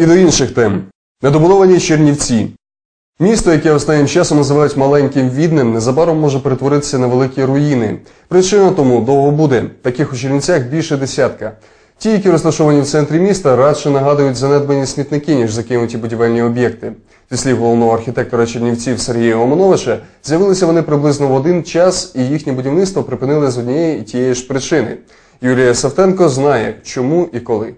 І до інших тем. Недобудовані Чернівці. Місто, яке останнім часом називають маленьким відним, незабаром може перетворитися на великі руїни. Причина тому довго буде. Таких у Чернівцях більше десятка. Ті, які розташовані в центрі міста, радше нагадують занедбані смітники, ніж закинуті будівельні об'єкти. Зі слів головного архітектора Чернівців Сергія Омановича, з'явилися вони приблизно в один час, і їхнє будівництво припинили з однієї і тієї ж причини. Юлія Савтенко знає, чому і коли.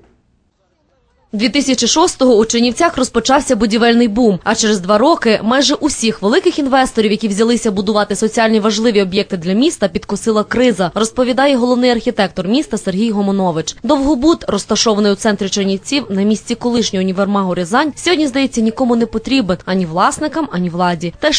2006-го у Чернівцях розпочався будівельний бум. А через два роки майже усіх великих інвесторів, які взялися будувати соціальні важливі об'єкти для міста, підкосила криза. Розповідає головний архітектор міста Сергій Гомонович. Довгобуд, розташований у центрі Чернівців на місці колишнього універмагу Рязань, сьогодні здається нікому не потрібен ані власникам, ані владі. Те,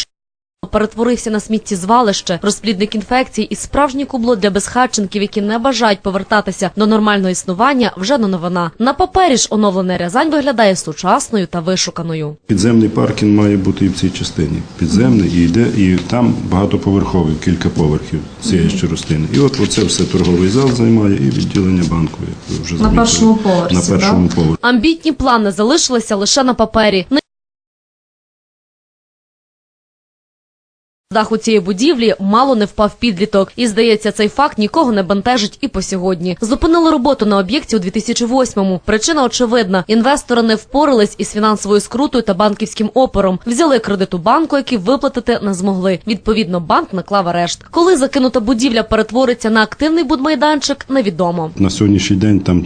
перетворився на сміттєзвалище, розплідник інфекцій і справжнє кубло для безхатченків, які не бажають повертатися до нормального існування, вже не новина. На папері ж оновлений Рязань виглядає сучасною та вишуканою. Підземний паркінг має бути і в цій частині. Підземний і йде, і там багатоповерховий, кілька поверхів цієї ще рослини. І от оце все торговий зал займає і відділення банку, як ви вже замітили. першому поверсі, На першому поверсі. Амбітні плани залишилися лише на папері. Даху цієї будівлі мало не впав підліток, і здається, цей факт нікого не бентежить і по сьогодні. Зупинили роботу на об'єкті у 2008-му. Причина очевидна: інвестори не впорались із фінансовою скрутою та банківським опором. Взяли кредит у банку, який виплатити не змогли. Відповідно, банк наклав арешт. Коли закинута будівля перетвориться на активний будмайданчик, невідомо. На сьогоднішній день там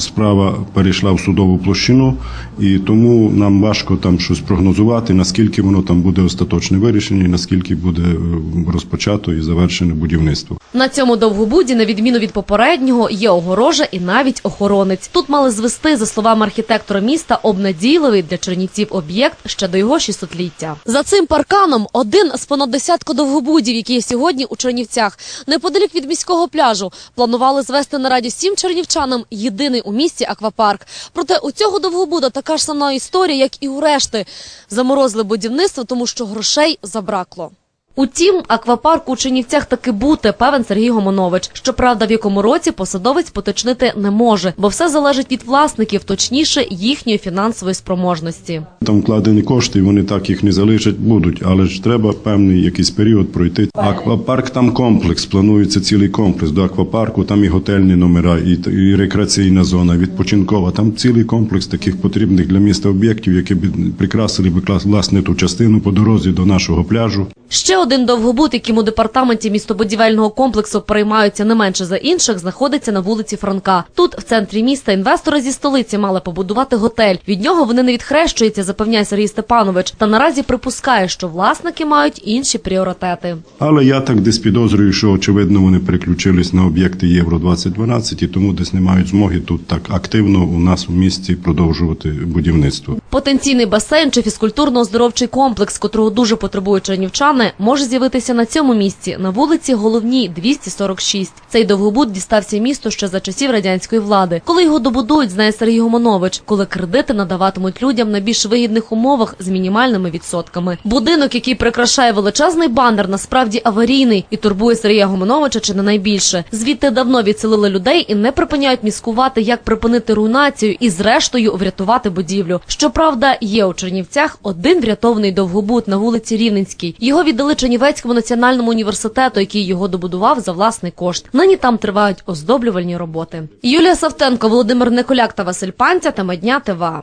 справа перейшла в судову площину, і тому нам важко там щось прогнозувати, наскільки воно там буде остаточне вирішення, наскільки буде е, розпочато і завершене будівництво. На цьому довгобуді, на відміну від попереднього, є огорожа і навіть охоронець. Тут мали звести, за словами архітектора міста, обнадійливий для чернівців об'єкт ще до його 600-ліття. За цим парканом один з понад десятку довгобудів, які є сьогодні у Чернівцях. Неподалік від міського пляжу планували звести на раді всім чернівчанам єдиний у місті аквапарк. Проте у цього довгобуда така ж сама історія, як і у решти. Заморозили будівництво, тому що грошей забракло. Утім, аквапарк у Чинівцях таки бути, певен Сергій Гомонович. Щоправда, в якому році посадовець поточнити не може, бо все залежить від власників, точніше їхньої фінансової спроможності. Там вкладені кошти, вони так їх не залишать, будуть, але ж треба певний якийсь період пройти. Аквапарк там комплекс, планується цілий комплекс. До аквапарку там і готельні номера, і, і рекреаційна зона, відпочинкова. Там цілий комплекс таких потрібних для міста об'єктів, які б прикрасили б власне ту частину по дорозі до нашого пляжу. Ще один довгобуд, яким у департаменті містобудівельного комплексу переймаються не менше за інших, знаходиться на вулиці Франка. Тут, в центрі міста, інвестори зі столиці мали побудувати готель. Від нього вони не відхрещуються, запевняє Сергій Степанович. Та наразі припускає, що власники мають інші пріоритети. Але я так десь підозрюю, що очевидно вони переключились на об'єкти Євро 2012 і тому десь не мають змоги тут так активно у нас у місті продовжувати будівництво. Потенційний басейн чи фізкультурно-оздоровчий комплекс, котрого дуже потребують чернівчани, може з'явитися на цьому місці на вулиці Головній 246. Цей довгобуд дістався місту ще за часів радянської влади. Коли його добудують, знає Сергій Гомонович, коли кредити надаватимуть людям на більш вигідних умовах з мінімальними відсотками. Будинок, який прикрашає величезний банер, насправді аварійний і турбує Сергія Гомоновича чи не найбільше. Звідти давно відселили людей і не припиняють міскувати, як припинити руйнацію і зрештою врятувати будівлю. Щоправда, є у Чернівцях один врятований довгобуд на вулиці Рівненській. Його віддали Чернівецькому національному університету, який його добудував за власний кошт. Нині там тривають оздоблювальні роботи. Юлія Савтенко, Володимир Николяк та Василь Панця. Тема дня ТВА.